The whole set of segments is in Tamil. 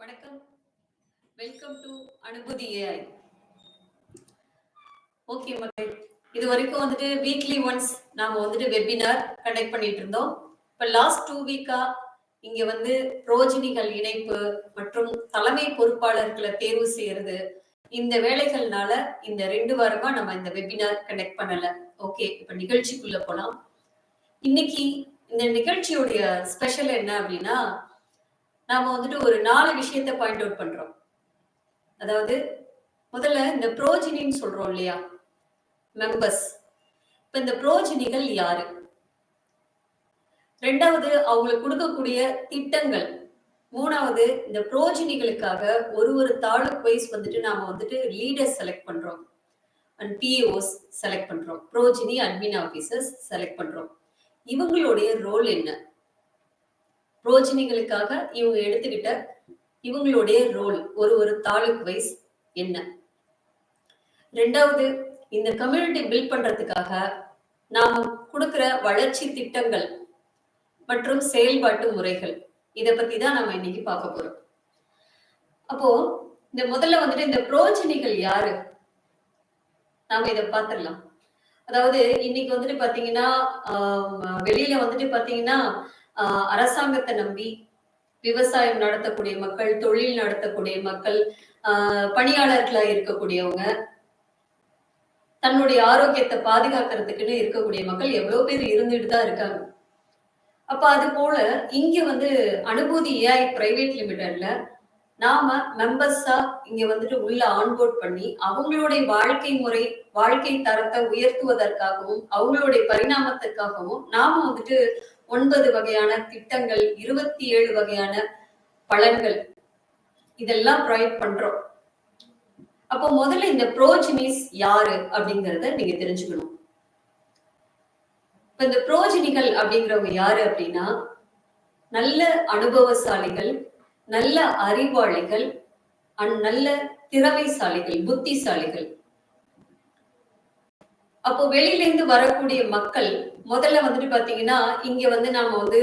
வணக்கம். Welcome to Anubhuti AI okay மக்கள் இது வரைக்கும் வந்துட்டு வீக்லி ஒன்ஸ் நாம வந்துட்டு வெபினார் கண்டக்ட் பண்ணிட்டு இருந்தோம். இப்ப லாஸ்ட் டூ வீக்கா இங்க வந்து புரோஜினிகள் இணைப்பு மற்றும் தலைமை பொறுப்பாளர்களை தேர்வு செய்யறது இந்த வேலைகள்னால இந்த ரெண்டு வாரமா நம்ம இந்த வெபினார் கண்டக்ட் பண்ணல. ஓகே இப்ப நிகழ்ச்சிக்குள்ள போலாம். இன்னைக்கு இந்த நிகழ்ச்சியுடைய ஸ்பெஷல் என்ன அப்படின்னா நாம வந்துட்டு ஒரு நாலு விஷயத்த பாயிண்ட் அவுட் பண்றோம். அதாவது முதல்ல இந்த புரோஜினின்னு சொல்றோம் இல்லையா? மெம்பர்ஸ் இப்ப இந்த புரோஜினிகள் யாரு? ரெண்டாவது அவங்களுக்கு கொடுக்கக்கூடிய திட்டங்கள். மூணாவது இந்த புரோஜினிகளுக்காக ஒரு ஒரு தாலுக் வைஸ் வந்துட்டு நாம வந்துட்டு லீடர்ஸ் செலக்ட் பண்றோம். அண்ட் பிஏஓஸ் செலக்ட் பண்றோம். புரோஜினி அட்மின் ஆபீசர்ஸ் செலக்ட் பண்றோம். இவங்களுடைய ரோல் என்ன? புரோஜினிகளுக்காக இவங்க எடுத்துக்கிட்ட இவங்களுடைய ரோல் ஒரு ஒரு தாலுக் வைஸ் என்ன? ரெண்டாவது இந்த கம்யூனிட்டி பில்ட் பண்றதுக்காக நாம் கொடுக்கிற வளர்ச்சி திட்டங்கள் மற்றும் செயல்பாட்டு முறைகள். இதை பத்தி தான் நம்ம இன்னைக்கு பார்க்க போறோம். அப்போ இந்த முதல்ல வந்துட்டு இந்த புரோஜினிகள் யாரு? நாம இதை பார்த்துடலாம். அதாவது இன்னைக்கு வந்துட்டு பாத்தீங்கன்னா ஆஹ் வெளியில வந்துட்டு பாத்தீங்கன்னா அரசாங்கத்தை நம்பி விவசாயம் நடத்தக்கூடிய மக்கள் தொழில் நடத்தக்கூடிய மக்கள் ஆஹ் பணியாளர்களா இருக்கக்கூடியவங்க தன்னுடைய ஆரோக்கியத்தை பாதுகாக்கிறதுக்குன்னு இருக்கக்கூடிய மக்கள் எவ்வளவு பேர் இருந்துட்டு தான் இருக்காங்க. அப்ப அது போல இங்க வந்து அனுபூதி ஏஐ பிரைவேட் லிமிடெட்ல நாம மெம்பர்ஸா இங்க வந்துட்டு உள்ள ஆன்போர்ட் பண்ணி அவங்களுடைய வாழ்க்கை முறை வாழ்க்கை தரத்தை உயர்த்துவதற்காகவும் அவங்களுடைய பரிணாமத்திற்காகவும் நாம வந்துட்டு ஒன்பது வகையான திட்டங்கள் இருபத்தி ஏழு வகையான பலன்கள். இதெல்லாம் ப்ரொவைட் பண்றோம். அப்போ முதல்ல இந்த ப்ரோஜினிஸ் யாரு அப்படிங்கறத நீங்க தெரிஞ்சுக்கணும். இப்ப இந்த புரோஜினிகள் அப்படிங்கிறவங்க யாரு அப்படின்னா நல்ல அனுபவசாலிகள் நல்ல அறிவாளிகள் அண்ட் நல்ல திறமைசாலிகள் புத்திசாலிகள். அப்போ வெளியில இருந்து வரக்கூடிய மக்கள் முதல்ல வந்துட்டு பாத்தீங்கன்னா இங்க வந்து நாம வந்து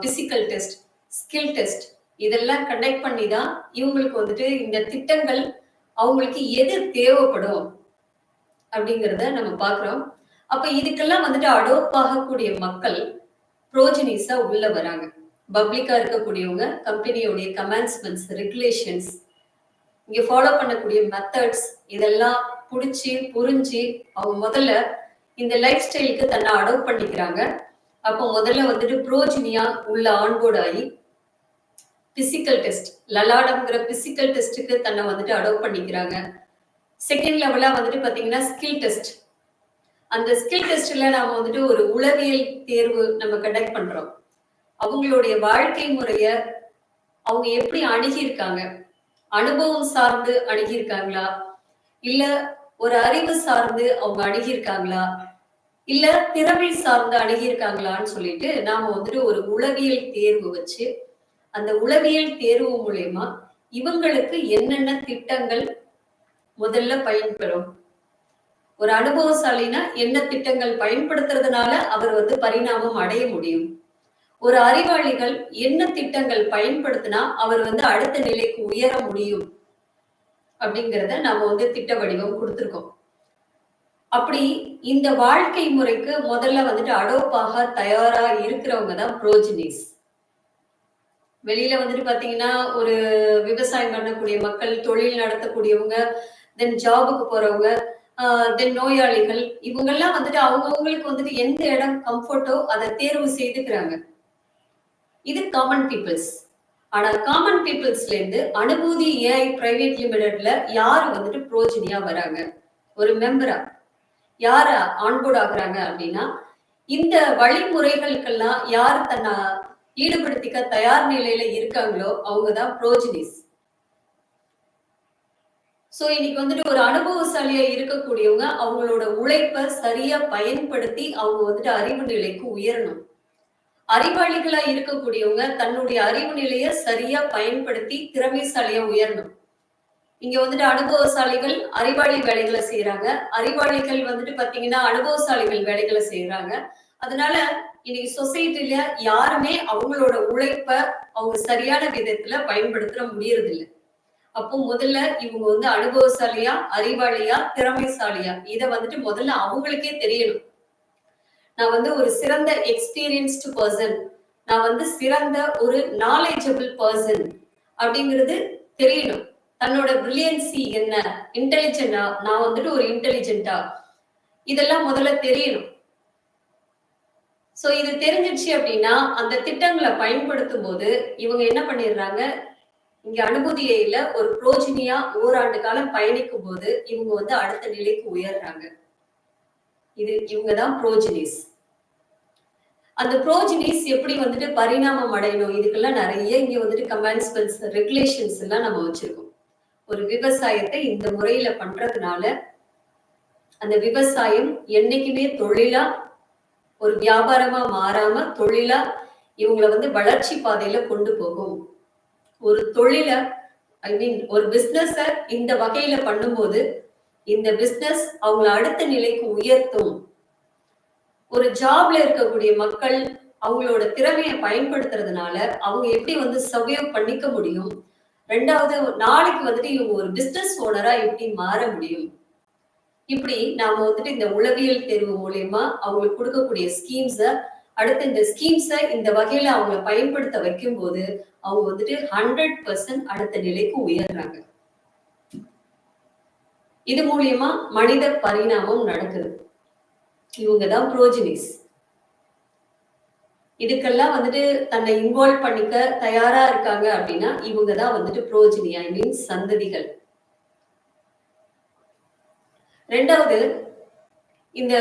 பிசிக்கல் டெஸ்ட் ஸ்கில் டெஸ்ட் இதெல்லாம் கண்டக்ட் பண்ணி தான் இவங்களுக்கு வந்துட்டு இந்த திட்டங்கள் அவங்களுக்கு எது தேவைப்படும் அப்படிங்கிறத நம்ம பாக்குறோம். அப்ப இதுக்கெல்லாம் வந்துட்டு அடோப் ஆகக்கூடிய மக்கள் ப்ரோஜனிஸா உள்ள வராங்க. பப்ளிக்கா இருக்கக்கூடியவங்க கம்பெனியோடைய கமென்ஸ்மெண்ட்ஸ் ரெகுலேஷன்ஸ் இங்க ஃபாலோ பண்ணக்கூடிய மெத்தட்ஸ் இதெல்லாம் பிடிச்சி புரிஞ்சு அவங்க முதல்ல இந்த லைஃப் ஸ்டைலுக்கு தன்னை அடோப் பண்ணிக்கிறாங்க. அப்போ முதல்ல வந்துட்டு புரோஜினியா உள்ள ஆன்போர்ட் ஆகி பிசிக்கல் டெஸ்ட் லலாடம்ங்கிற பிசிக்கல் டெஸ்ட்டுக்கு தன்னை வந்துட்டு அடோப் பண்ணிக்கிறாங்க. செகண்ட் லெவலா வந்துட்டு பாத்தீங்கன்னா ஸ்கில் டெஸ்ட் அந்த ஸ்கில் டெஸ்ட்ல நாம வந்துட்டு ஒரு உளவியல் தேர்வு நம்ம கண்டக்ட் பண்றோம். அவங்களுடைய வாழ்க்கை முறைய அவங்க எப்படி அணுகியிருக்காங்க? அனுபவம் சார்ந்து அணுகியிருக்காங்களா? இல்ல ஒரு அறிவு சார்ந்து அவங்க அணுகியிருக்காங்களா? இல்ல திறமை சார்ந்து அணுகியிருக்காங்களான்னு சொல்லிட்டு நாம வந்துட்டு ஒரு உளவியல் தேர்வு வச்சு அந்த உளவியல் தேர்வு மூலயமா இவங்களுக்கு என்னென்ன திட்டங்கள் முதல்ல பயன்பெறும்? ஒரு அனுபவசாலினா என்ன திட்டங்கள் பயன்படுத்துறதுனால அவர் வந்து பரிணாமம் அடைய முடியும்? ஒரு அறிவாளிகள் என்ன திட்டங்கள் பயன்படுத்தினா அவர் வந்து அடுத்த நிலைக்கு உயர முடியும்? அப்படிங்கிறத நாம வந்து திட்ட வடிவம் கொடுத்துருக்கோம். அப்படி இந்த வாழ்க்கை முறைக்கு முதல்ல வந்துட்டு அடோப்பாக தயாரா இருக்கிறவங்க தான் புரோஜினிஸ் வெளியில வந்துட்டு பாத்தீங்கன்னா ஒரு விவசாயம் பண்ணக்கூடிய மக்கள் தொழில் நடத்தக்கூடியவங்க தென் ஜாபுக்கு போறவங்க தென் நோயாளிகள் இவங்கெல்லாம் வந்துட்டு அவங்கவுங்களுக்கு வந்துட்டு எந்த இடம் கம்ஃபர்ட்டோ அதை தேர்வு செய்துக்கிறாங்க. இது காமன் பீப்புள்ஸ் ஆனா காமன் பீப்புள்ஸ்ல இருந்து அனுபூதி ஏஐ பிரைவேட் லிமிடெட்ல யாரு வந்துட்டு புரோஜினியா வராங்க? ஒரு மெம்பரா யார ஆன்போர்ட் ஆகுறாங்க அப்படின்னா இந்த வழிமுறைகளுக்கெல்லாம் யார் தன்னை ஈடுபடுத்திக்க தயார் நிலையில இருக்காங்களோ அவங்கதான் புரோஜினிஸ் சோ இன்னைக்கு வந்துட்டு ஒரு அனுபவசாலியா இருக்கக்கூடியவங்க அவங்களோட உழைப்பை சரியா பயன்படுத்தி அவங்க வந்துட்டு அறிவு நிலைக்கு உயரணும். அறிவாளிகளா இருக்கக்கூடியவங்க தன்னுடைய அறிவு நிலைய சரியா பயன்படுத்தி திறமைசாலியா உயரணும். இங்க வந்துட்டு அனுபவசாலிகள் அறிவாளி வேலைகளை செய்யறாங்க அறிவாளிகள் வந்துட்டு பாத்தீங்கன்னா அனுபவசாலிகள் வேலைகளை செய்யறாங்க அதனால இன்னைக்கு சொசைட்டில யாருமே அவங்களோட உழைப்ப அவங்க சரியான விதத்துல பயன்படுத்த முடியறதில்லை. அப்போ முதல்ல இவங்க வந்து அனுபவசாலியா அறிவாளியா திறமைசாலியா? இத வந்துட்டு முதல்ல அவங்களுக்கே தெரியணும். நான் வந்து ஒரு சிறந்த எக்ஸ்பீரியன்ஸ்டு பர்சன் நான் வந்து சிறந்த ஒரு நாலேஜபிள் பர்சன் அப்படிங்கிறது தெரியணும். தன்னோட பிரில்லியன்சி என்ன? இன்டெலிஜென்டா நான் வந்துட்டு ஒரு இன்டெலிஜென்டா இதெல்லாம் முதல்ல தெரியணும். சோ இது தெரிஞ்சிடுச்சு அப்படின்னா அந்த திட்டங்களை பயன்படுத்தும் போது இவங்க என்ன பண்ணிடுறாங்க? இங்க அனுபூதியில ஒரு புரோஜினியா ஓராண்டு காலம் பயணிக்கும் போது இவங்க வந்து அடுத்த நிலைக்கு உயர்றாங்க. இது இவங்கதான் புரோஜினிஸ் அந்த புரோஜினிஸ் எப்படி வந்துட்டு பரிணாமம் அடையணும்? இதுக்கெல்லாம் நிறைய இங்க வந்துட்டு கமெண்ட்ஸ்மெண்ட்ஸ் ரெகுலேஷன்ஸ் எல்லாம் நம்ம வச்சிருக்கோம். ஒரு விவசாயத்தை இந்த முறையில பண்றதுனால அந்த விவசாயம் என்னைக்குமே தொழிலா ஒரு வியாபாரமா மாறாம தொழிலா இவங்களை வந்து வளர்ச்சி பாதையில கொண்டு போகும். ஒரு தொழில ஐ மீன் ஒரு பிசினஸ இந்த வகையில பண்ணும்போது இந்த பிசினஸ் அவங்கள அடுத்த நிலைக்கு உயர்த்தும். ஒரு ஜாப்ல இருக்கக்கூடிய மக்கள் அவங்களோட திறமையை பயன்படுத்துறதுனால அவங்க எப்படி வந்து சவ்யோ பண்ணிக்க முடியும்? ரெண்டாவது நாளைக்கு வந்துட்டு இவங்க ஒரு பிசினஸ் ஓனரா எப்படி மாற முடியும்? இப்படி நாம வந்துட்டு இந்த உளவியல் தேர்வு மூலயமா அவங்களுக்கு கொடுக்கக்கூடிய ஸ்கீம்ஸ அடுத்து இந்த ஸ்கீம்ஸ இந்த வகையில அவங்கள பயன்படுத்த வைக்கும் போது அவங்க வந்துட்டு ஹண்ட்ரட் பர்சன்ட் அடுத்த நிலைக்கு உயர்றாங்க. இது மூலியமா மனித பரிணாமம் நடக்குது. இவங்க தான் புரோஜினிஸ் இதுக்கெல்லாம் வந்துட்டு தன்னை இன்வால்வ் பண்ணிக்க தயாரா இருக்காங்க அப்படின்னா இவங்க தான் வந்துட்டு புரோஜினி ஐ மீன் சந்ததிகள். ரெண்டாவது இந்த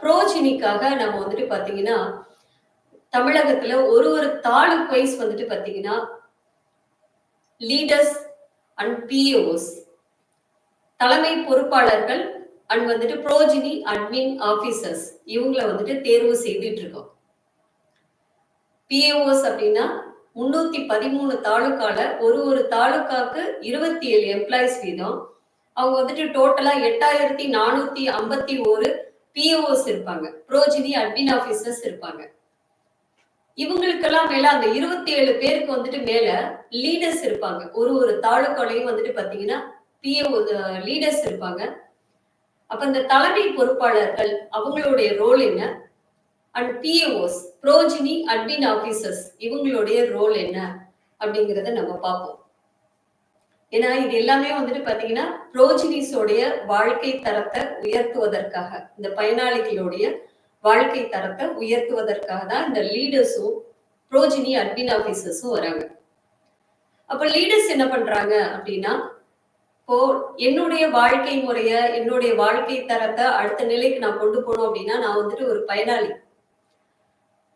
புரோஜினிக்காக நம்ம வந்துட்டு பாத்தீங்கன்னா தமிழகத்துல ஒரு ஒரு தாலுக் வைஸ் வந்துட்டு பாத்தீங்கன்னா லீடர்ஸ் அண்ட் பிஓஸ் தலைமை பொறுப்பாளர்கள் அண்ட் வந்துட்டு புரோஜினி அட்மின் ஆபீசர்ஸ் இவங்களை வந்துட்டு தேர்வு செய்துட்டு இருக்கோம். பிஏஓஸ் அப்படின்னா முன்னூத்தி பதிமூணு தாலுக்கால ஒரு ஒரு தாலுக்காக்கு இருபத்தி ஏழு எம்ப்ளாயிஸ் வீதம். அவங்க வந்துட்டு டோட்டலா எட்டாயிரத்தி நானூத்தி ஐம்பத்தி ஒரு பிஓஸ் இருப்பாங்க. புரோஜினி அட்மின் ஆபீசர்ஸ் இருப்பாங்க. இவங்களுக்கெல்லாம் மேல அந்த இருபத்தி ஏழு பேருக்கு வந்துட்டு மேல லீடர்ஸ் இருப்பாங்க. ஒரு ஒரு தாலுக்காலையும் வந்துட்டு பாத்தீங்கன்னா பிஓ லீடர்ஸ் இருப்பாங்க. அப்ப இந்த தலைமை பொறுப்பாளர்கள் அவங்களுடைய ரோல் என்ன? And PAOs progeny admin officers இவங்களுடைய ரோல் என்ன அப்படிங்கிறத நம்ம பார்ப்போம். ஏன்னா இது எல்லாமே வந்துட்டு பாத்தீங்கன்னா புரோஜினிஸோடைய வாழ்க்கை தரத்தை உயர்த்துவதற்காக இந்த பயனாளிகளுடைய வாழ்க்கை தரத்தை உயர்த்துவதற்காக தான் இந்த லீடர்ஸும் புரோஜினி அட்மின் ஆபீசர்ஸும் வராங்க. அப்ப லீடர்ஸ் என்ன பண்றாங்க அப்படின்னா இப்போ என்னுடைய வாழ்க்கை முறைய என்னுடைய வாழ்க்கை தரத்தை அடுத்த நிலைக்கு நான் கொண்டு போனோம் அப்படின்னா நான் வந்துட்டு ஒரு பயனாளி.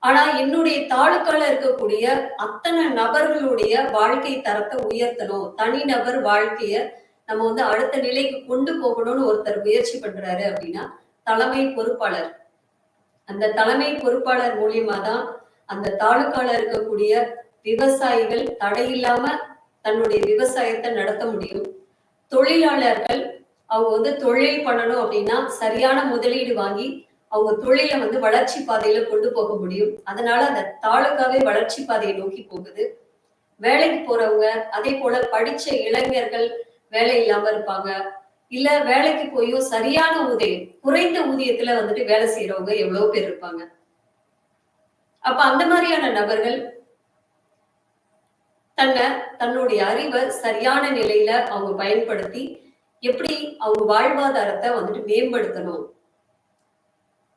ஆனா என்னுடைய தாலுக்கால இருக்கக்கூடிய அத்தனை நபர்களுடைய வாழ்க்கை தரத்தை உயர்த்தணும். தனிநபர் வாழ்க்கைய நம்ம வந்து அடுத்த நிலைக்கு கொண்டு போகணும்னு ஒருத்தர் முயற்சி பண்றாரு அப்படின்னா தலைமை பொறுப்பாளர். அந்த தலைமை பொறுப்பாளர் மூலியமா தான் அந்த தாலுக்கால இருக்கக்கூடிய விவசாயிகள் தடையில்லாம தன்னுடைய விவசாயத்தை நடத்த முடியும். தொழிலாளர்கள் அவங்க வந்து தொழில் பண்ணணும் அப்படின்னா சரியான முதலீடு வாங்கி அவங்க தொழிலை வந்து வளர்ச்சி பாதையில கொண்டு போக முடியும். அதனால அந்த தாலுக்காவே வளர்ச்சி பாதையை நோக்கி போகுது. வேலைக்கு போறவங்க அதே போல படிச்ச இளைஞர்கள் வேலை இல்லாம இருப்பாங்க. இல்ல வேலைக்கு போயும் சரியான ஊதியம் குறைந்த ஊதியத்துல வந்துட்டு வேலை செய்யறவங்க எவ்வளவு பேர் இருப்பாங்க. அப்ப அந்த மாதிரியான நபர்கள் தன்னை தன்னுடைய அறிவை சரியான நிலையில அவங்க பயன்படுத்தி எப்படி அவங்க வாழ்வாதாரத்தை வந்துட்டு மேம்படுத்தணும்?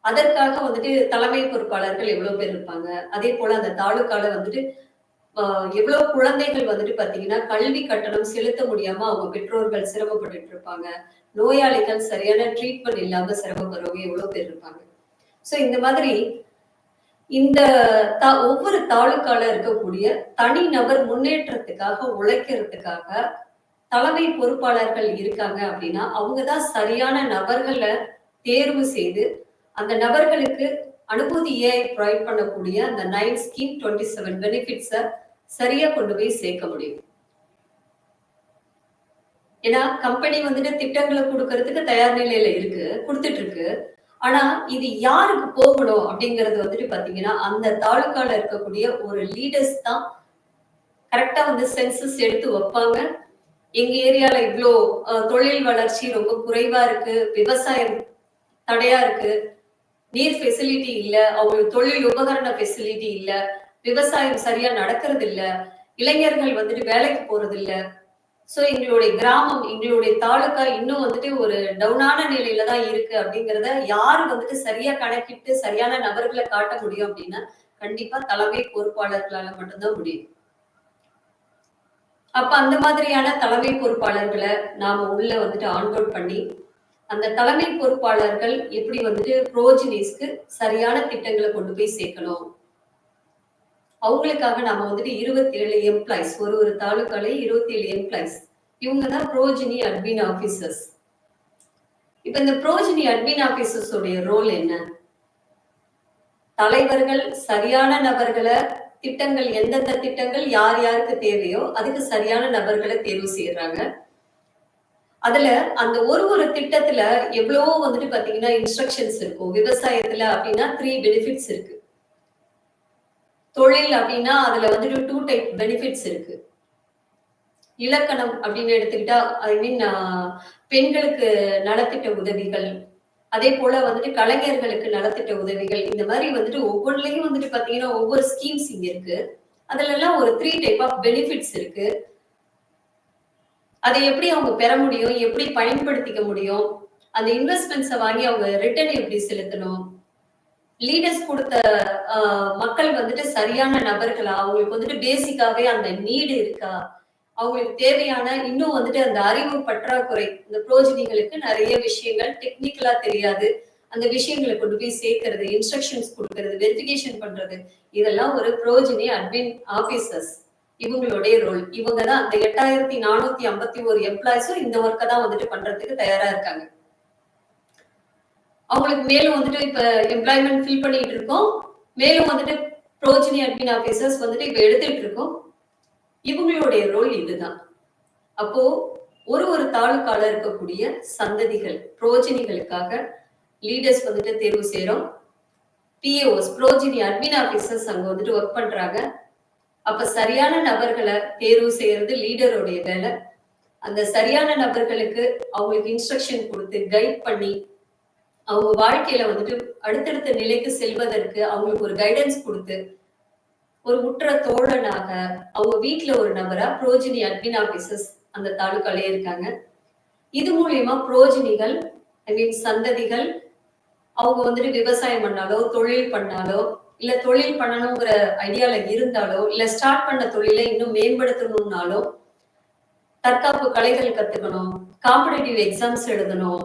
அதற்காக வந்துட்டு தலைமை பொறுப்பாளர்கள் எவ்வளவு பேர் இருப்பாங்க? அதே போல அந்த தாலுக்கால வந்துட்டு எவ்வளவு குழந்தைகள் வந்துட்டு பாத்தீங்கன்னா கல்வி கட்டணம் செலுத்த முடியாம அவங்க பெற்றோர்கள் சிரமப்பட்டு இருப்பாங்க. நோயாளிகள் சரியான ட்ரீட்மெண்ட் இல்லாம சிரமப்படுறவங்க எவ்வளவு பேர் இருப்பாங்க. சோ இந்த மாதிரி இந்த ஒவ்வொரு தாலுக்கால இருக்கக்கூடிய தனிநபர் முன்னேற்றத்துக்காக உழைக்கிறதுக்காக தலைமை பொறுப்பாளர்கள் இருக்காங்க அப்படின்னா அவங்கதான் சரியான நபர்களை தேர்வு செய்து அந்த நபர்களுக்கு அனுபூதியை ப்ரொவைட் பண்ணக்கூடிய அந்த நைன் ஸ்கீம் டுவெண்ட்டி செவன் பெனிஃபிட்ஸை சரியா கொண்டு போய் சேர்க்க முடியும்? ஏன்னா கம்பெனி வந்துட்டு திட்டங்களை கொடுக்கறதுக்கு தயார் நிலையில இருக்கு கொடுத்துட்டு இருக்கு. ஆனா இது யாருக்கு போகணும் அப்படிங்கறது வந்துட்டு பாத்தீங்கன்னா அந்த தாலுக்கால இருக்கக்கூடிய ஒரு லீடர்ஸ் தான் கரெக்டா வந்து சென்சஸ் எடுத்து வைப்பாங்க. எங்க ஏரியால இவ்வளோ தொழில் வளர்ச்சி ரொம்ப குறைவா இருக்கு விவசாயம் தடையா இருக்கு. நீர் ஃபெசிலிட்டி இல்ல அவங்களுக்கு தொழில் உபகரண ஃபெசிலிட்டி இல்ல விவசாயம் சரியா நடக்கிறது இல்ல இளைஞர்கள் வந்துட்டு வேலைக்கு போறது இல்ல சோ எங்களுடைய கிராமம் எங்களுடைய தாலுக்கா இன்னும் வந்துட்டு ஒரு டவுனான நிலையில தான் இருக்கு அப்படிங்கறத யாரு வந்துட்டு சரியா கணக்கிட்டு சரியான நபர்களை காட்ட முடியும் அப்படின்னா கண்டிப்பா தலைமை பொறுப்பாளர்களால மட்டும்தான் முடியும். அப்ப அந்த மாதிரியான தலைமை பொறுப்பாளர்களை நாம உள்ள வந்துட்டு ஆன்போர்ட் பண்ணி அந்த தலைமை பொறுப்பாளர்கள் எப்படி வந்துட்டு புரோஜினிஸ்க்கு சரியான திட்டங்களை கொண்டு போய் சேர்க்கணும்? அவங்களுக்காக நாம வந்துட்டு இருபத்தி ஏழு எம்ப்ளாய்ஸ் ஒரு ஒரு தாலுக்காலே இருபத்தி ஏழு எம்ப்ளாய்ஸ் இவங்க தான் புரோஜினி அட்மின் ஆபீசர்ஸ் இப்ப இந்த புரோஜினி அட்மின் ஆபீசர்ஸ் உடைய ரோல் என்ன? தலைவர்கள் சரியான நபர்களை திட்டங்கள் எந்தெந்த திட்டங்கள் யார் யாருக்கு தேவையோ அதுக்கு சரியான நபர்களை தேர்வு செய்யறாங்க. அதுல அந்த ஒரு ஒரு திட்டத்துல எவ்வளவோ வந்துட்டு பாத்தீங்கன்னா இன்ஸ்ட்ரக்ஷன்ஸ் இருக்கும். விவசாயத்துல அப்படின்னா த்ரீ பெனிஃபிட்ஸ் இருக்கு. தொழில் அப்படின்னா அதுல வந்துட்டு டூ டைப் பெனிஃபிட்ஸ் இருக்கு. இலக்கணம் அப்படின்னு எடுத்துக்கிட்டா ஐ மீன் பெண்களுக்கு நலத்திட்ட உதவிகள் அதே போல வந்துட்டு கலைஞர்களுக்கு நலத்திட்ட உதவிகள் இந்த மாதிரி வந்துட்டு ஒவ்வொன்றிலையும் வந்துட்டு பாத்தீங்கன்னா ஒவ்வொரு ஸ்கீம்ஸ் இங்க இருக்கு. அதுல எல்லாம் ஒரு த்ரீ டைப் ஆஃப் பெனிஃபிட்ஸ் இருக்கு. அதை எப்படி அவங்க பெற முடியும்? எப்படி பயன்படுத்திக்க முடியும்? அந்த இன்வெஸ்ட்மெண்ட்ஸை வாங்கி அவங்க ரிட்டர்ன் எப்படி செலுத்தணும்? லீடர்ஸ் கொடுத்த மக்கள் வந்துட்டு சரியான நபர்களா? அவங்களுக்கு வந்துட்டு பேசிக்காவே அந்த நீடு இருக்கா? அவங்களுக்கு தேவையான இன்னும் வந்துட்டு அந்த அறிவு பற்றாக்குறை இந்த புரோஜினிகளுக்கு நிறைய விஷயங்கள் டெக்னிக்கலா தெரியாது. அந்த விஷயங்களை கொண்டு போய் சேர்க்கறது இன்ஸ்ட்ரக்ஷன்ஸ் கொடுக்கறது வெரிஃபிகேஷன் பண்றது இதெல்லாம் ஒரு புரோஜினி அட்மின் ஆபீசர்ஸ் இவங்களுடைய ரோல் இவங்க தான் அந்த எட்டாயிரத்தி நானூத்தி ஐம்பத்தி ஒரு எம்ப்ளாயிஸும் இந்த ஒர்க்கை தான் வந்துட்டு பண்றதுக்கு தயாரா இருக்காங்க. அவங்களுக்கு மேலும் வந்துட்டு இப்ப எம்ப்ளாய்மெண்ட் ஃபில் பண்ணிட்டு இருக்கோம். மேலும் வந்துட்டு ப்ரோஜினி அட்மின் ஆபீசர்ஸ் வந்துட்டு இப்ப எடுத்துட்டு இருக்கோம். இவங்களுடைய ரோல் இதுதான். அப்போ ஒரு ஒரு தாலுக்கால இருக்கக்கூடிய சந்ததிகள் புரோஜினிகளுக்காக லீடர்ஸ் வந்துட்டு தேர்வு செய்யறோம் பிஏஓஸ் புரோஜினி அட்மின் ஆபீசர்ஸ் அங்க வந்துட்டு ஒர்க் பண்றாங்க. அப்ப சரியான நபர்களை தேர்வு செய்யறது லீடருடைய வேலை. அந்த சரியான நபர்களுக்கு அவங்களுக்கு இன்ஸ்ட்ரக்ஷன் கொடுத்து கைட் பண்ணி அவங்க வாழ்க்கையில வந்துட்டு அடுத்தடுத்த நிலைக்கு செல்வதற்கு அவங்களுக்கு ஒரு கைடன்ஸ் கொடுத்து ஒரு முற்ற தோழனாக அவங்க வீட்டுல ஒரு நபரா புரோஜினி அட்மின் ஆபீசஸ் அந்த தாலுக்காலே இருக்காங்க. இது மூலியமா புரோஜினிகள் ஐ மீன் சந்ததிகள் அவங்க வந்துட்டு விவசாயம் பண்ணாலோ தொழில் பண்ணாலோ இல்ல தொழில் பண்ணணுங்கிற ஐடியால இருந்தாலோ இல்ல ஸ்டார்ட் பண்ண தொழிலை இன்னும் மேம்படுத்தணும்னாலோ தற்காப்பு கலைகள் கத்துக்கணும் காம்படிட்டிவ் எக்ஸாம்ஸ் எழுதணும்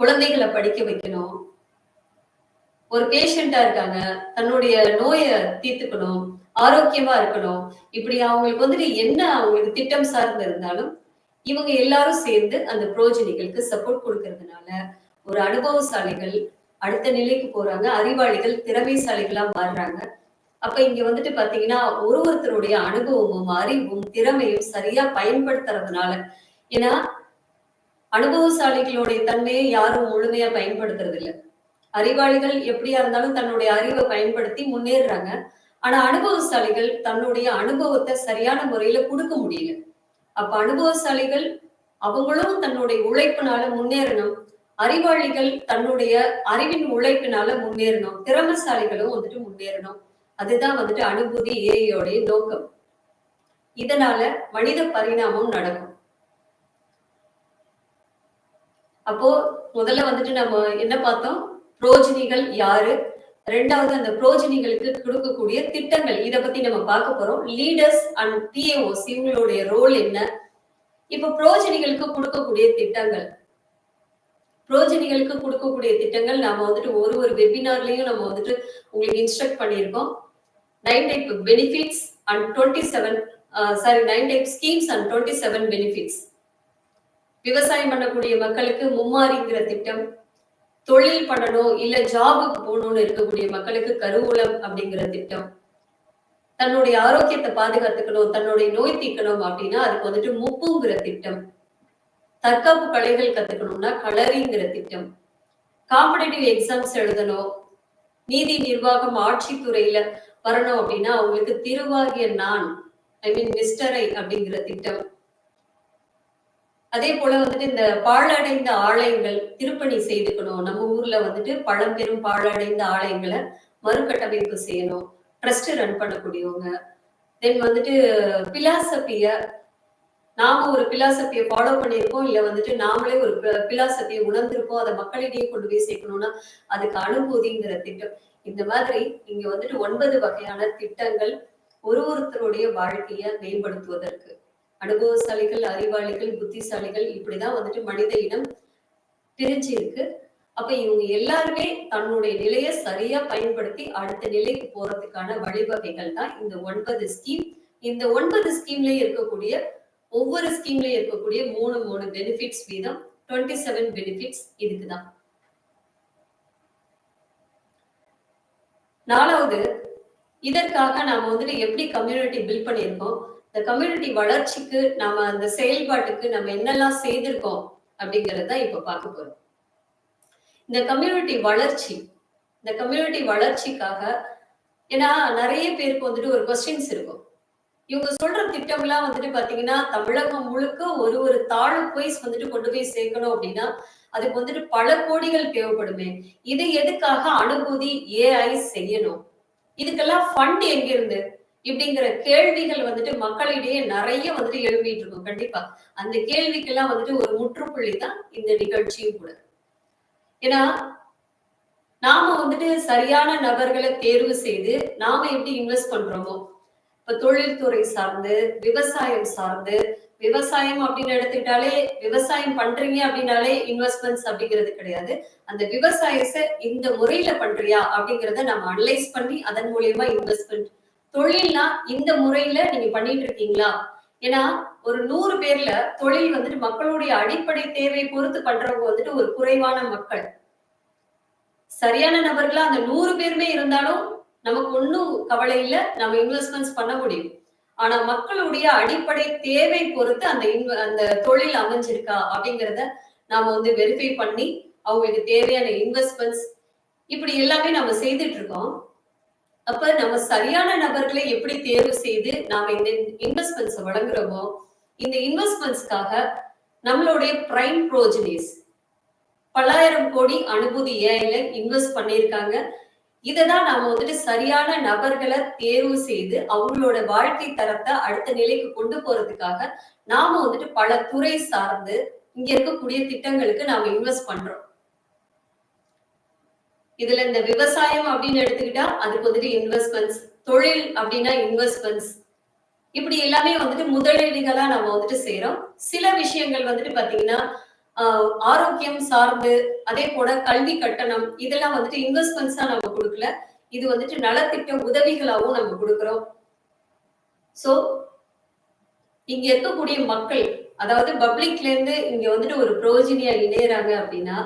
குழந்தைகளை படிக்க வைக்கணும். ஒரு பேஷண்டா இருக்காங்க தன்னுடைய நோயை தீர்த்துக்கணும் ஆரோக்கியமா இருக்கணும். இப்படி அவங்களுக்கு வந்துட்டு என்ன அவங்களுக்கு திட்டம் சார்ந்து இருந்தாலும் இவங்க எல்லாரும் சேர்ந்து அந்த புரோஜனிகளுக்கு சப்போர்ட் கொடுக்கறதுனால ஒரு அனுபவசாலிகள் அடுத்த நிலைக்கு போறாங்க. அறிவாளிகள் திறமைசாலிகளா மாறுறாங்க. அப்ப இங்க வந்துட்டு பாத்தீங்கன்னா ஒரு ஒருத்தருடைய அனுபவமும் அறிவும் திறமையும் சரியா பயன்படுத்துறதுனால ஏன்னா அனுபவசாலிகளுடைய தன்மையை யாரும் முழுமையா பயன்படுத்துறது இல்லை அறிவாளிகள் எப்படியா இருந்தாலும் தன்னுடைய அறிவை பயன்படுத்தி முன்னேறுறாங்க. ஆனா அனுபவசாலிகள் தன்னுடைய அனுபவத்தை சரியான முறையில கொடுக்க முடியல. அப்ப அனுபவசாலிகள் அவங்களும் தன்னுடைய உழைப்பினால முன்னேறணும். அறிவாளிகள் தன்னுடைய அறிவின் உழைப்பினால முன்னேறணும். திறமசாலிகளும் வந்துட்டு முன்னேறணும். அதுதான் வந்துட்டு அனுபூதி ஏஐயோடைய நோக்கம். இதனால மனித பரிணாமம் நடக்கும். அப்போ முதல்ல வந்துட்டு நம்ம என்ன பார்த்தோம்? புரோஜினிகள் யாரு? ரெண்டாவது அந்த புரோஜினிகளுக்கு கொடுக்கக்கூடிய திட்டங்கள். இத பத்தி நம்ம பார்க்க போறோம். லீடர்ஸ் அண்ட் பிஏஓஸ் இவங்களுடைய ரோல் என்ன? இப்ப புரோஜினிகளுக்கு கொடுக்கக்கூடிய திட்டங்கள். புரோஜனிகளுக்கு கொடுக்கக்கூடிய திட்டங்கள் நாம வந்துட்டு ஒரு ஒரு வெபினார்லயும் நம்ம வந்துட்டு உங்களுக்கு இன்ஸ்ட்ரக்ட் பண்ணியிருக்கோம். Nine type benefits and twenty seven sorry nine type schemes and twenty seven benefits விவசாயம் பண்ணக்கூடிய மக்களுக்கு மும்மாரிங்கிற திட்டம் தொழில் பண்ணணும் இல்ல ஜாபுக்கு போகணும்னு இருக்கக்கூடிய மக்களுக்கு கருவூலம் அப்படிங்கிற திட்டம். தன்னுடைய ஆரோக்கியத்தை பாதுகாத்துக்கணும் தன்னுடைய நோய் தீர்க்கணும் அப்படின்னா அதுக்கு வந்துட்டு முப்புங்கிற திட்டம். தற்காப்பு கலைகள் கத்துக்கணும்னா களரிங்கிற திட்டம். காம்படிட்டிவ் எக்ஸாம்ஸ் எழுதணும். நீதி நிர்வாகம் ஆட்சித்துறையில வரணும் அப்படின்னா அவங்களுக்கு திருவாகிய நான் ஐ மீன் மிஸ்டரை அப்படிங்கிற திட்டம். அதே போல வந்துட்டு இந்த பாழடைந்த ஆலயங்கள் திருப்பணி செய்துக்கணும். நம்ம ஊர்ல வந்துட்டு பழம்பெரும் பாழடைந்த ஆலயங்களை மறுகட்டமைப்பு செய்யணும். ட்ரஸ்ட் ரன் பண்ணக்கூடியவங்க. தென் வந்துட்டு பிலாசபிய நாம ஒரு பிலாசபியை ஃபாலோ பண்ணியிருக்கோம் இல்ல வந்துட்டு நாமளே ஒரு பிலாசபியை உணர்ந்திருக்கோம் அதை மக்களிடையே கொண்டு போய் சேர்க்கணும்னா அதுக்கு அனுபூதிங்கிற திட்டம். இந்த மாதிரி இங்க வந்துட்டு ஒன்பது வகையான திட்டங்கள் ஒரு ஒருத்தருடைய வாழ்க்கைய மேம்படுத்துவதற்கு. அனுபவசாலிகள் அறிவாளிகள் புத்திசாலிகள் இப்படிதான் வந்துட்டு மனித இனம் பிரிஞ்சு இருக்கு அப்ப இவங்க எல்லாருமே தன்னுடைய நிலையை சரியா பயன்படுத்தி அடுத்த நிலைக்கு போறதுக்கான வழிவகைகள் தான் இந்த ஒன்பது ஸ்கீம். இந்த ஒன்பது ஸ்கீம்ல இருக்கக்கூடிய ஒவ்வொரு ஸ்கீம்ல இருக்கக்கூடிய மூணு மூணு பெனிஃபிட்ஸ் வீதம் டுவெண்ட்டி செவன் பெனிஃபிட்ஸ் இதுக்குதான். நாலாவது இதற்காக நாம வந்துட்டு எப்படி கம்யூனிட்டி பில்ட் பண்ணியிருக்கோம்? இந்த கம்யூனிட்டி வளர்ச்சிக்கு நாம அந்த செயல்பாட்டுக்கு நம்ம என்னெல்லாம் செய்திருக்கோம் அப்படிங்கறத இப்ப பார்க்க போறோம். இந்த கம்யூனிட்டி வளர்ச்சி இந்த கம்யூனிட்டி வளர்ச்சிக்காக ஏன்னா நிறைய பேருக்கு வந்துட்டு ஒரு கொஸ்டின்ஸ் இருக்கும். இவங்க சொல்ற திட்டம்லாம் வந்துட்டு பாத்தீங்கன்னா தமிழகம் முழுக்க ஒரு ஒரு தாலுக் வைஸ் வந்துட்டு கொண்டு போய் சேர்க்கணும் அப்படின்னா அதுக்கு வந்துட்டு பல கோடிகள் தேவைப்படுமே. இது எதுக்காக அனுபூதி ஏஐ செய்யணும்? இதுக்கெல்லாம் ஃபண்ட் எங்க இருந்து? இப்படிங்கிற கேள்விகள் வந்துட்டு மக்களிடையே நிறைய வந்துட்டு எழுப்பிட்டு இருக்கும் கண்டிப்பா. அந்த கேள்விக்கெல்லாம் வந்துட்டு ஒரு முற்றுப்புள்ளி தான் இந்த நிகழ்ச்சியும் கூட. ஏன்னா நாம வந்துட்டு சரியான நபர்களை தேர்வு செய்து நாம எப்படி இன்வெஸ்ட் பண்றோமோ இப்ப தொழில்துறை சார்ந்து விவசாயம் சார்ந்து விவசாயம் அப்படின்னு எடுத்துக்கிட்டாலே விவசாயம் பண்றீங்க அப்படின்னாலே இன்வெஸ்ட்மெண்ட்ஸ் அப்படிங்கிறது கிடையாது. அந்த விவசாயத்தை இந்த முறையில பண்றியா அப்படிங்கிறத நம்ம அனலைஸ் பண்ணி அதன் மூலியமா இன்வெஸ்ட்மெண்ட் தொழில்னா இந்த முறையில நீங்க பண்ணிட்டு இருக்கீங்களா? ஏன்னா ஒரு நூறு பேர்ல தொழில் வந்துட்டு மக்களுடைய அடிப்படை தேவை பொறுத்து பண்றவங்க வந்துட்டு ஒரு குறைவான மக்கள். சரியான நபர்களா அந்த நூறு பேருமே இருந்தாலும் நமக்கு ஒன்றும் கவலை இல்லை. நம்ம இன்வெஸ்ட்மெண்ட்ஸ் பண்ண முடியும். ஆனா மக்களுடைய அடிப்படை தேவை பொறுத்து அந்த அந்த தொழில் அமைஞ்சிருக்கா அப்படிங்கிறத நாம வந்து வெரிஃபை பண்ணி அவங்களுக்கு தேவையான இன்வெஸ்ட்மெண்ட்ஸ் இப்படி எல்லாமே நம்ம செய்துட்டு இருக்கோம் அப்ப நம்ம சரியான நபர்களை எப்படி தேர்வு செய்து நாம இந்த இன்வெஸ்ட்மெண்ட்ஸ் வழங்குறோமோ இந்த இன்வெஸ்ட்மெண்ட்ஸ்க்காக நம்மளுடைய பிரைம் ப்ரோஜினிஸ் பல்லாயிரம் கோடி அனுபூதி ஏஐல இன்வெஸ்ட் பண்ணியிருக்காங்க. இதுதான் நாம வந்துட்டு சரியான நபர்களை தேர்வு செய்து அவங்களோட வாழ்க்கை தரத்தை அடுத்த நிலைக்கு கொண்டு போறதுக்காக நாம வந்துட்டு பல துறை சார்ந்து இங்க இருக்கக்கூடிய திட்டங்களுக்கு நாம இன்வெஸ்ட் பண்றோம். இதுல இந்த விவசாயம் அப்படின்னு எடுத்துக்கிட்டா அதுக்கு வந்துட்டு இன்வெஸ்ட்மெண்ட்ஸ் தொழில் அப்படின்னா இன்வெஸ்ட்மெண்ட்ஸ் இப்படி எல்லாமே வந்துட்டு முதலீடுகளா நம்ம வந்துட்டு செய்யறோம் சில விஷயங்கள் வந்துட்டு பாத்தீங்கன்னா ஆரோக்கியம் சார்ந்து அதே போல கல்வி கட்டணம் இதெல்லாம் வந்துட்டு இன்வெஸ்ட்மெண்ட்ஸா நம்ம கொடுக்கல. இது வந்துட்டு நலத்திட்ட உதவிகளாகவும் நம்ம கொடுக்குறோம். சோ இங்க இருக்கக்கூடிய மக்கள் அதாவது பப்ளிக்ல இருந்து இங்க வந்துட்டு ஒரு புரோஜினியா இணையறாங்க அப்படின்னா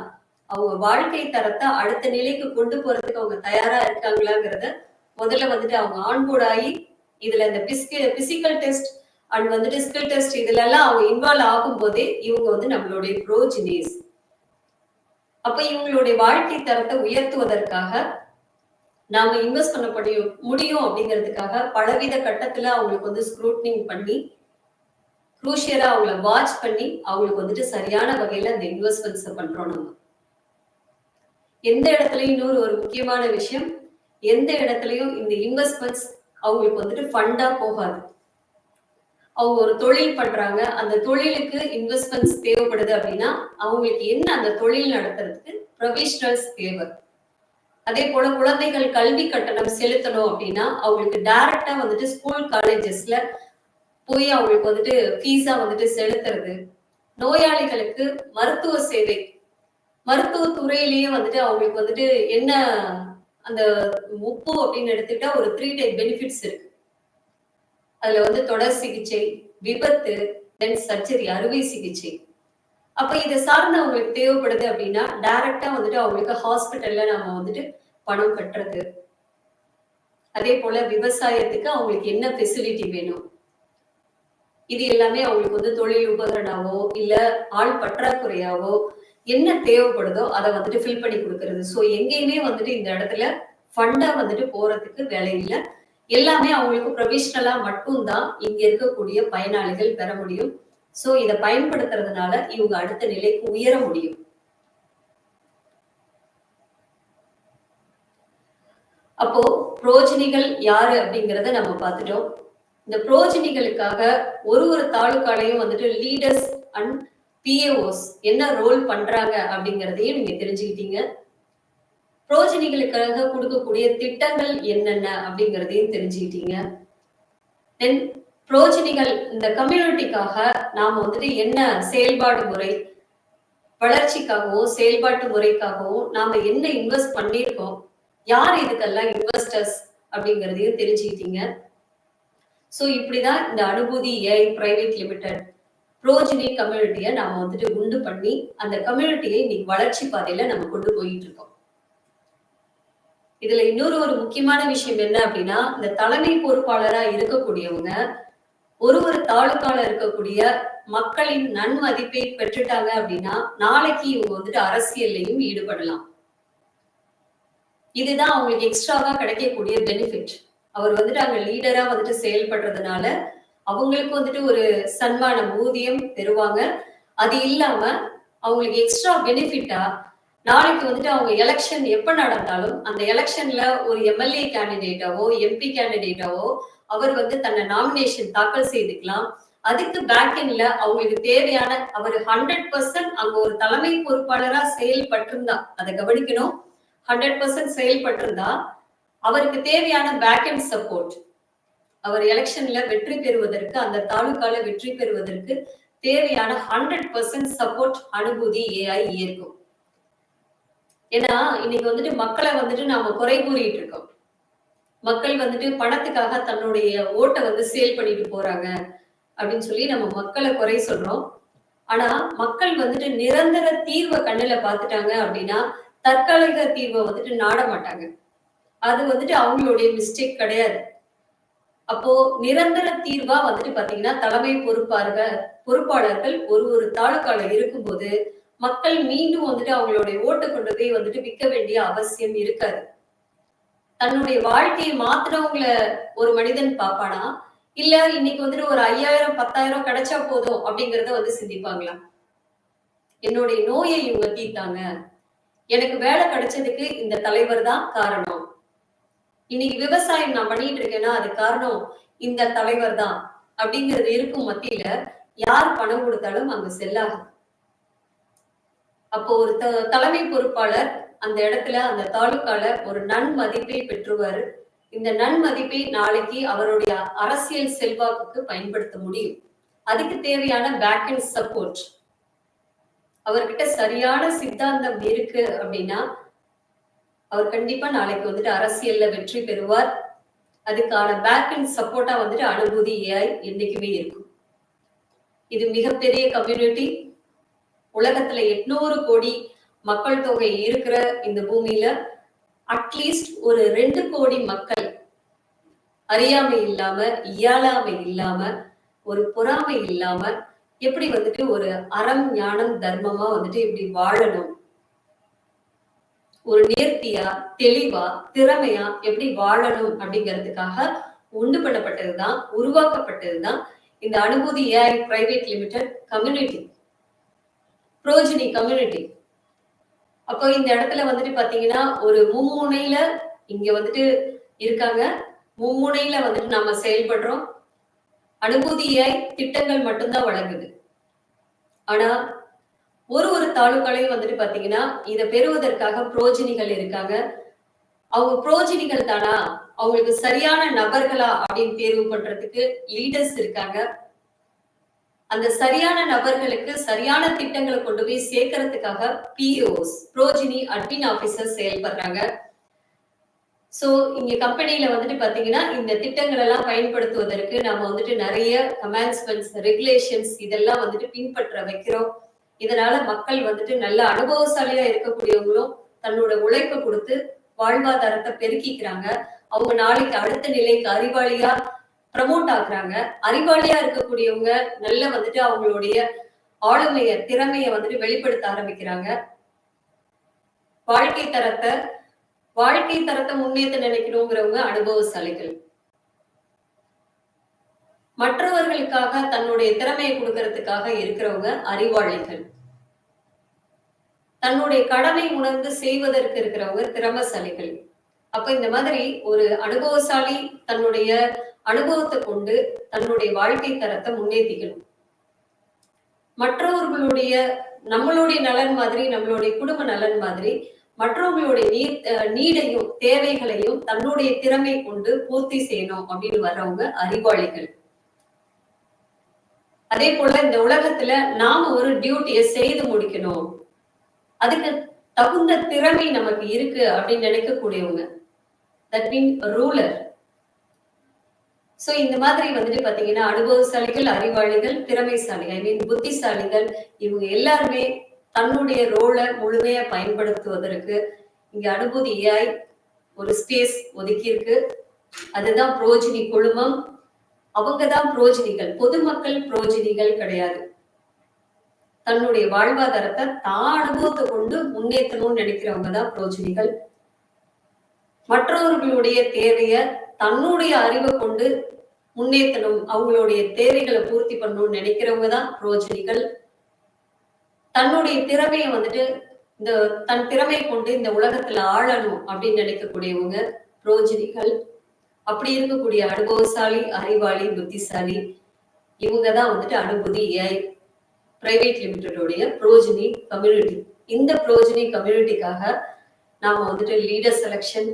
அவங்க வாழ்க்கை தரத்தை அடுத்த நிலைக்கு கொண்டு போறதுக்கு அவங்க தயாரா இருக்காங்களாங்கிறத முதல்ல வந்துட்டு அவங்க ஆன்போர்ட் ஆகி இதுல இந்த பிசிக்கல் டெஸ்ட் அண்ட் வந்துட்டு ஸ்கில் டெஸ்ட் இதுல எல்லாம் அவங்க இன்வால்வ் ஆகும் போதே இவங்க வந்து நம்மளுடைய ப்ரோஜினேஸ் அப்ப இவங்களுடைய வாழ்க்கை தரத்தை உயர்த்துவதற்காக நாம இன்வெஸ்ட் பண்ண முடியும் முடியும் அப்படிங்கிறதுக்காக பலவித கட்டத்துல அவங்களுக்கு வந்து ஸ்க்ரூட்னிங் பண்ணி குரூஷியலா அவங்கள வாட்ச் பண்ணி அவங்களுக்கு வந்துட்டு சரியான வகையில அந்த இன்வெஸ்ட்மெண்ட்ஸ் பண்றோம் நம்ம எந்த இடத்துலயும் இன்னொரு ஒரு முக்கியமான விஷயம் எந்த இடத்துலயும் இந்த இன்வெஸ்ட்மெண்ட்ஸ் அவங்களுக்கு வந்துட்டு ஃபண்டா போகாது. அவங்க ஒரு தொழில் பண்றாங்க. அந்த தொழிலுக்கு இன்வெஸ்ட்மெண்ட்ஸ் தேவைப்படுது அப்படின்னா அவங்களுக்கு என்ன அந்த தொழில் நடத்துறதுக்கு ப்ரொஃபஷனல்ஸ் தேவை? அதே போல குழந்தைகள் கல்வி கட்டணம் செலுத்தணும் அப்படின்னா அவங்களுக்கு டைரக்டா வந்துட்டு ஸ்கூல் காலேஜஸ்ல போய் அவங்களுக்கு வந்துட்டு ஃபீஸா வந்துட்டு செலுத்துறது. நோயாளிகளுக்கு மருத்துவ சேவை. மருத்துவ துறையிலேயே வந்துட்டு அவங்களுக்கு வந்துட்டு என்ன அந்த உப்பு அப்படின்னு எடுத்துக்கிட்டா ஒரு த்ரீ டைப் பெனிஃபிட்ஸ் இருக்கு. அதுல வந்து தொடர் சிகிச்சை விபத்து தென் சர்ஜரி அறுவை சிகிச்சை. அப்ப இதை சார்ந்து அவங்களுக்கு தேவைப்படுது அப்படின்னா டைரக்டா வந்துட்டு அவங்களுக்கு ஹாஸ்பிட்டல்ல நம்ம வந்துட்டு பணம் கட்டுறது. அதே போல விவசாயத்துக்கு அவங்களுக்கு என்ன ஃபெசிலிட்டி வேணும்? இது எல்லாமே அவங்களுக்கு வந்து தொழில் உபகரணாவோ இல்ல ஆள் பற்றாக்குறையாவோ என்ன தேவைப்படுதோ அதை வந்துட்டு ஃபில் பண்ணி கொடுக்கறது. ஸோ எங்கேயுமே வந்துட்டு இந்த இடத்துல ஃபண்டா வந்துட்டு போறதுக்கு வேலை இல்லை. எல்லாமே அவங்களுக்கு ப்ரொவிஷனலா மட்டும்தான் இங்க இருக்கக்கூடிய பயனாளிகள் பெற முடியும். சோ இதை பயன்படுத்துறதுனால இவங்க அடுத்த நிலைக்கு உயர முடியும். அப்போ புரோஜினிகள் யாரு அப்படிங்கறத நம்ம பார்த்துட்டோம். இந்த புரோஜினிகளுக்காக ஒரு ஒரு தாலுக்காலையும் வந்துட்டு லீடர்ஸ் அண்ட் பிஏஓஸ் என்ன ரோல் பண்றாங்க அப்படிங்கறதையும் நீங்க தெரிஞ்சுக்கிட்டீங்க. புரோஜனிகளுக்காக கொடுக்கக்கூடிய திட்டங்கள் என்னென்ன அப்படிங்கிறதையும் தெரிஞ்சுக்கிட்டீங்க. தென் புரோஜனிகள் இந்த கம்யூனிட்டிக்காக நாம வந்துட்டு என்ன செயல்பாடு முறை வளர்ச்சிக்காகவும் செயல்பாட்டு முறைக்காகவும் நாம என்ன இன்வெஸ்ட் பண்ணியிருக்கோம் யார் இதுக்கெல்லாம் இன்வெஸ்டர்ஸ் அப்படிங்கிறதையும் தெரிஞ்சுக்கிட்டீங்க. ஸோ இப்படிதான் இந்த அனுபூதி ஏஐ பிரைவேட் லிமிடெட் ப்ரோஜினி கம்யூனிட்டியை நாம வந்துட்டு உண்டு பண்ணி அந்த கம்யூனிட்டியை இன்னைக்கு வளர்ச்சி பாதையில நம்ம கொண்டு போயிட்டு இருக்கோம். இதுல இன்னொரு ஒரு முக்கியமான விஷயம் என்ன அப்படின்னா இந்த தலைமை பொறுப்பாளரா இருக்கக்கூடியவங்க ஒரு ஒரு தாலுக்கால இருக்கக்கூடிய மக்களின் நன்மதிப்பை பெற்றுட்டாங்க அப்படின்னா நாளைக்கு இவங்க வந்துட்டு அரசியல்லையும் ஈடுபடலாம். இதுதான் அவங்களுக்கு எக்ஸ்ட்ராவா கிடைக்கக்கூடிய பெனிஃபிட் அவர் வந்துட்டு அங்க லீடரா வந்துட்டு செயல்படுறதுனால அவங்களுக்கு வந்துட்டு ஒரு சன்மானம் ஊதியம் பெறுவாங்க அது இல்லாம அவங்களுக்கு எக்ஸ்ட்ரா பெனிஃபிட்டா நாளைக்கு வந்துட்டு அவங்க எலெக்ஷன் எப்ப நடந்தாலும் அந்த எலெக்ஷன்ல ஒரு எம்எல்ஏ கேண்டிடேட்டாவோ எம்பி கேண்டிடேட்டாவோ அவர் வந்து தன்னை நாமினேஷன் தாக்கல் செய்துக்கலாம். அதுக்கு பேக்எண்ட்ல அவங்களுக்கு தேவையான அவர் ஹண்ட்ரட் பர்சன்ட் அங்க ஒரு தலைமை பொறுப்பாளரா செயல்பட்டிருந்தா அதை கவனிக்கணும். ஹண்ட்ரட் பர்சன்ட் செயல்பட்டிருந்தா அவருக்கு தேவையான பேக்கெண்ட் சப்போர்ட் அவர் எலெக்ஷன்ல வெற்றி பெறுவதற்கு அந்த தாலுக்கால வெற்றி பெறுவதற்கு தேவையான hundred percent support Anubhuti AI ஏற்கும் ஏன்னா இன்னைக்கு வந்துட்டு மக்களை வந்துட்டு நாம குறை கூறிட்டு இருக்கோம். மக்கள் வந்துட்டு பணத்துக்காக தன்னுடைய ஓட்டை வந்து சேல் பண்ணிட்டு போறாங்க அப்படின்னு சொல்லி நம்ம மக்களை குறை சொல்றோம். ஆனா மக்கள் வந்துட்டு நிரந்தர தீர்வை கண்ணுல பாத்துட்டாங்க அப்படின்னா தற்காலிக தீர்வை வந்துட்டு நாட மாட்டாங்க. அது வந்துட்டு அவங்களுடைய மிஸ்டேக் கிடையாது. அப்போ நிரந்தர தீர்வா வந்துட்டு பாத்தீங்கன்னா தலைமை பொறுப்பாளர்கள் பொறுப்பாளர்கள் ஒரு ஒரு தாலுக்கால இருக்கும்போது மக்கள் மீண்டும் வந்துட்டு அவங்களுடைய ஓட்டு கொண்டு போய் வந்துட்டு விற்க வேண்டிய அவசியம் இருக்காது. தன்னுடைய வாழ்க்கையை மாத்தினவங்கள ஒரு மனிதன் பார்ப்பானா? இல்ல இன்னைக்கு வந்துட்டு ஒரு ஐயாயிரம் பத்தாயிரம் கிடைச்சா போதும் அப்படிங்கறத வந்து சிந்திப்பாங்களா? என்னுடைய நோயை இவங்க தீர்த்தாங்க. எனக்கு வேலை கிடைச்சதுக்கு இந்த தலைவர் தான் காரணம். இன்னைக்கு விவசாயம் நான் பண்ணிட்டு இருக்கேன்னா அது காரணம் இந்த தலைவர் தான் அப்படிங்கிறது இருக்கும் மத்தியில யார் பணம் கொடுத்தாலும் அங்க செல்லாகும் அப்போ ஒரு த தலைமை பொறுப்பாளர் அந்த இடத்துல அந்த தாலுக்கால ஒரு நன்மதிப்பை பெற்றுவாரு. இந்த நன்மதிப்பை நாளைக்கு அவருடைய அரசியல் செல்வாக்குக்கு பயன்படுத்த முடியும். அதுக்கு தேவையான பேக் அண்ட் சப்போர்ட் அவர்கிட்ட சரியான சித்தாந்தம் இருக்கு அப்படின்னா அவர் கண்டிப்பா நாளைக்கு வந்துட்டு அரசியல்ல வெற்றி பெறுவார். அதுக்கான பேக் அண்ட் சப்போர்ட்டா வந்துட்டு அனுபூதி ஏஐ என்னைக்குமே இருக்கும். இது மிகப்பெரிய கம்யூனிட்டி உலகத்துல எட்நூறு கோடி மக்கள் தொகை இருக்கிற இந்த பூமியில அட்லீஸ்ட் ஒரு ரெண்டு கோடி மக்கள் அறியாமை இல்லாம இயலாமை இல்லாம ஒரு பொறாமை இல்லாம எப்படி வந்துட்டு ஒரு அறம் ஞானம் தர்மமா வந்துட்டு எப்படி வாழணும்? ஒரு நேர்த்தியா தெளிவா திறமையா எப்படி வாழணும் அப்படிங்கிறதுக்காக உண்டு பண்ணப்பட்டதுதான் உருவாக்கப்பட்டதுதான் இந்த Anubhuti AI private limited community progeny community அப்போ இந்த இடத்துல வந்துட்டு பாத்தீங்கன்னா ஒரு மும்முனையில இங்க வந்துட்டு இருக்காங்க. மும்முனையில வந்துட்டு நம்ம செயல்படுறோம். அனுபூதியாய் திட்டங்கள் மட்டும்தான் வழங்குது. ஆனா ஒரு ஒரு தாலுக்காலையும் வந்துட்டு பாத்தீங்கன்னா இதை பெறுவதற்காக புரோஜினிகள் இருக்காங்க. அவங்க புரோஜினிகள் தானா? அவங்களுக்கு சரியான நபர்களா அப்படின்னு தேர்வு பண்றதுக்கு லீடர்ஸ் இருக்காங்க. அந்த சரியான நபர்களுக்கு சரியான திட்டங்களை கொண்டு போய் சேர்க்கறதுக்காக பிஓஸ் புரோஜினி அட்மின் ஆபீசர் செயல்படுறாங்க. சோ இங்க கம்பெனியில வந்துட்டு பாத்தீங்கன்னா இந்த திட்டங்கள் எல்லாம் பயன்படுத்துவதற்கு நம்ம வந்துட்டு நிறைய கமான்ஸ்மெண்ட்ஸ் ரெகுலேஷன்ஸ் இதெல்லாம் வந்துட்டு பின்பற்ற வைக்கிறோம். இதனால மக்கள் வந்துட்டு நல்ல அனுபவசாலியா இருக்கக்கூடியவங்களும் தன்னோட உழைப்பை கொடுத்து வாழ்வாதாரத்தை பெருக்கிக்கிறாங்க. அவங்க நாளைக்கு அடுத்த நிலைக்கு அறிவாளியா ப்ரமோட் ஆகுறாங்க. அறிவாளியா இருக்கக்கூடியவங்க நல்ல வந்துட்டு அவங்களுடைய ஆளுமைய திறமைய வந்துட்டு வெளிப்படுத்த ஆரம்பிக்கிறாங்க. வாழ்க்கை தரத்தை வாழ்க்கை தரத்தை முன்னேற்ற நினைக்கணுங்கிறவங்க அனுபவசாலிகள். மற்றவர்களுக்காக தன்னுடைய திறமையை கொடுக்கறதுக்காக இருக்கிறவங்க அறிவாளிகள். தன்னுடைய கடமை உணர்ந்து செய்வதற்கு இருக்கிறவங்க திறமசாலிகள். அப்ப இந்த மாதிரி ஒரு அனுபவசாலி தன்னுடைய அனுபவத்தை கொண்டு தன்னுடைய வாழ்க்கை தரத்தை முன்னேற்றிக்கணும் மற்றவர்களுடைய நம்மளுடைய நலன் மாதிரி நம்மளுடைய குடும்ப நலன் மாதிரி மற்றவங்களுடைய நீர் நீடையும் தேவைகளையும் தன்னுடைய திறமை கொண்டு பூர்த்தி செய்யணும் அப்படின்னு வர்றவங்க அறிவாளிகள். அதே போல இந்த உலகத்துல நாம ஒரு டியூட்டியை செய்து முடிக்கணும். அதுக்கு தகுந்த திறமை நமக்கு இருக்கு அப்படின்னு நினைக்கக்கூடியவங்க. தட் மீன் ரூலர் சோ இந்த மாதிரி வந்துட்டு பாத்தீங்கன்னா அனுபவசாலிகள் அறிவாளிகள் திறமைசாலிகள் ஐ மீன் புத்திசாலிகள் இவங்க எல்லாருமே தன்னுடைய ரோலை முழுமையா பயன்படுத்துவதற்கு இங்க அனுபூதியாய் ஒரு ஸ்பேஸ் ஒதுக்கியிருக்கு. அதுதான் புரோஜினி குழுமம். அவங்கதான் புரோஜினிகள். பொதுமக்கள் புரோஜினிகள் கிடையாது. தன்னுடைய வாழ்வாதாரத்தை தான் அனுபவத்தை கொண்டு முன்னேற்றணும்னு நினைக்கிறவங்க தான் புரோஜினிகள். மற்றவர்களுடைய தேவையை தன்னுடைய அறிவை கொண்டு முன்னேற்றணும் அவங்களுடைய தேவைகளை பூர்த்தி பண்ணணும்னு நினைக்கிறவங்க தான் ரோஜினிகள் தன்னுடைய திறமையை வந்துட்டு இந்த தன் திறமை கொண்டு இந்த உலகத்துல ஆளணும் அப்படின்னு நினைக்கக்கூடியவங்க ரோஜினிகள் அப்படி இருக்கக்கூடிய அனுபவசாலி அறிவாளி புத்திசாலி இவங்க தான் வந்துட்டு அனுபூதி ஏஐ பிரைவேட் லிமிடெடோடைய ப்ரோஜினி கம்யூனிட்டி இந்த ப்ரோஜினி கம்யூனிட்டிக்காக நாம வந்துட்டு லீடர் செலெக்ஷன்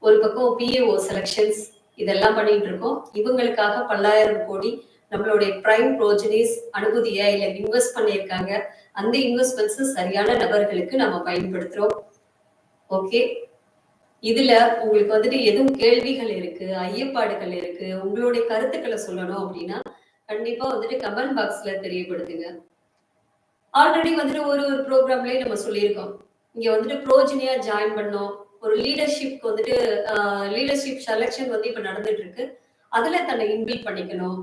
ஒரு பக்கம் பிஏஓ செலெக்ஷன்ஸ் இதெல்லாம் பண்ணிட்டு இருக்கோம் இவங்களுக்காக பல்லாயிரம் கோடி நம்மளுடைய பிரைம் ப்ரோஜனிஸ் அனுபூதியா இல்ல இன்வெஸ்ட் பண்ணியிருக்காங்க. அந்த இன்வெஸ்ட்மெண்ட்ஸ் சரியான நபர்களுக்கு நம்ம பயன்படுத்துறோம். ஓகே இதுல உங்களுக்கு வந்துட்டு எதுவும் கேள்விகள் இருக்கு ஐயப்பாடுகள் இருக்கு உங்களுடைய கருத்துக்களை சொல்லணும் அப்படின்னா கண்டிப்பா வந்துட்டு கமெண்ட் பாக்ஸ்ல தெரியப்படுத்துங்க. ஆல்ரெடி வந்துட்டு ஒரு ஒரு ப்ரோக்ராம்லயே நம்ம சொல்லியிருக்கோம். இங்க வந்துட்டு ப்ரோஜினியா ஜாயின் பண்ணோம். ஒரு லீடர்ஷிப்க்கு வந்துட்டு லீடர்ஷிப் செலெக்ஷன் வந்து இப்ப நடந்துட்டு இருக்கு அதுல தன்னை இன்பில் பண்ணிக்கணும்.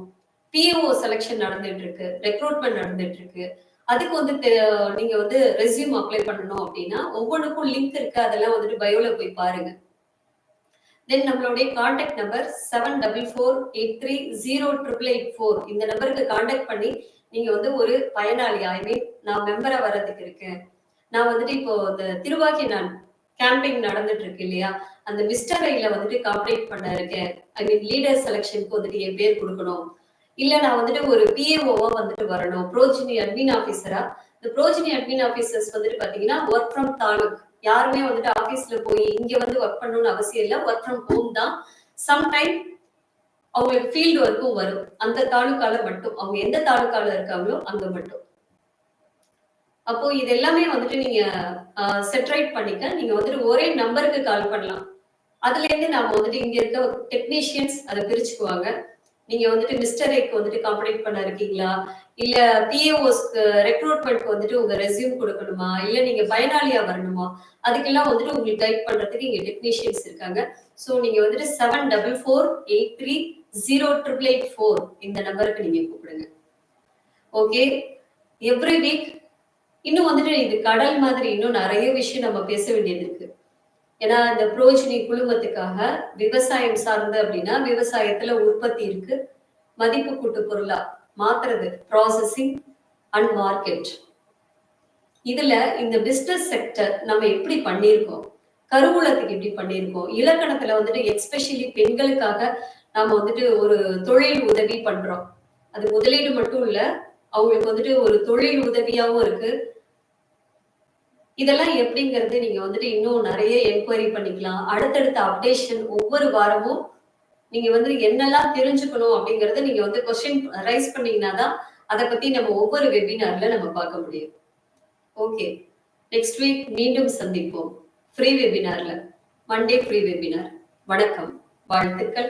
பிஓ செலெக்ஷன் நடந்துட்டு இருக்கு ரெக்ரூட்மெண்ட் நடந்துட்டு இருக்கு அதுக்கு வந்து நீங்க வந்து ரெசியூம் அப்ளை பண்ணணும் அப்படின்னா ஒவ்வொன்றுக்கும் லிங்க் இருக்கு. அதெல்லாம் வந்துட்டு பயோல போய் பாருங்க. தென் நம்மளுடைய contact number seven double four eight three zero triple eight four இந்த நம்பருக்கு கான்டாக்ட் பண்ணி நீங்க வந்து ஒரு பயனாளி ஐ மீன் நான் மெம்பரா வர்றதுக்கு இருக்கேன். நான் வந்துட்டு இப்போ இந்த திருவாக்கி நான் கேம்பெயின் நடந்துட்டு இருக்கு இல்லையா அந்த மிஸ்டரைல வந்துட்டு காம்படேட் பண்ண இருக்கேன் ஐ மீன் லீடர் செலெக்ஷனுக்கு வந்துட்டு என் பேர் கொடுக்கணும். இல்ல நான் வந்துட்டு ஒரு பிஏஓவா வந்துட்டு வரணும். ப்ரோஜினி அட்மின் ஆபீசரா இந்த ப்ரோஜினி அட்மின் ஆபீசர்ஸ் வந்துட்டு பாத்தீங்கன்னா ஒர்க் ஃப்ரம் தாலுக். யாருமே வந்துட்டு ஆபீஸ்ல போய் இங்க வந்து ஒர்க் பண்ணணும்னு அவசியம் இல்லை. ஒர்க் ஃப்ரம் ஹோம் தான். சம்டைம் அவங்களுக்கு ஃபீல்டு ஒர்க்கும் வரும். அந்த தாலுக்கால மட்டும். அவங்க எந்த தாலுக்கால இருக்காங்களோ அங்க மட்டும். அப்போ இது எல்லாமே வந்துட்டு நீங்க செட்ரைட் பண்ணிக்க நீங்க வந்துட்டு ஒரே நம்பருக்கு கால் பண்ணலாம். அதுல இருந்து நாம வந்துட்டு இங்க இருக்க டெக்னீஷியன்ஸ் அதை பிரிச்சுக்குவாங்க. நீங்க வந்துட்டு மிஸ்டர் ஏக்கு வந்துட்டு காம்படேட் பண்ண இருக்கீங்களா? இல்ல பிஏஓஸ்க்கு ரெக்ரூட்மெண்ட்க்கு வந்துட்டு உங்க ரெசியூம் கொடுக்கணுமா? இல்ல நீங்க பயனாளியா வரணுமா? அதுக்கெல்லாம் வந்துட்டு உங்களுக்கு கைட் பண்றதுக்கு இங்க டெக்னீஷியன்ஸ் இருக்காங்க. ஸோ நீங்க வந்துட்டு seven double four eight three zero triple eight four இந்த நம்பருக்கு நீங்க கூப்பிடுங்க. ஓகே எவ்ரி வீக் இன்னும் வந்துட்டு இது கடல் மாதிரி இன்னும் நிறைய விஷயம் நம்ம பேச வேண்டியது இருக்கு ஏன்னா இந்த புரோஜினி குழுமத்துக்காக விவசாயம் சார்ந்து அப்படின்னா விவசாயத்துல உற்பத்தி இருக்கு. மதிப்பு கூட்டு பொருளா மாத்துறது ப்ராசஸிங் அண்ட் மார்க்கெட் இதுல இந்த பிசினஸ் செக்டர் நம்ம எப்படி பண்ணியிருக்கோம்? கருவூலத்துக்கு எப்படி பண்ணியிருக்கோம்? இலக்கணத்துல வந்துட்டு எஸ்பெஷலி பெண்களுக்காக நாம வந்துட்டு ஒரு தொழில் உதவி பண்றோம். அது முதலீடு மட்டும் இல்ல அவங்களுக்கு வந்துட்டு ஒரு தொழில் உதவியாவும் இருக்கு. இதெல்லாம் எப்படிங்கிறது நீங்க வந்துட்டு இன்னும் நிறைய என்கொயரி பண்ணிக்கலாம். அடுத்தடுத்த அப்டேஷன் ஒவ்வொரு வாரமும் நீங்க வந்து என்னெல்லாம் தெரிஞ்சுக்கணும் அப்படிங்கறத நீங்க வந்து கொஸ்டின் ரைஸ் பண்ணீங்கன்னா தான் அதை பத்தி நம்ம ஒவ்வொரு வெபினார்ல நம்ம பார்க்க முடியும். ஓகே நெக்ஸ்ட் வீக் மீண்டும் சந்திப்போம். ஃப்ரீ வெபினார்ல மண்டே ஃப்ரீ வெபினார் வணக்கம். வாழ்த்துக்கள்.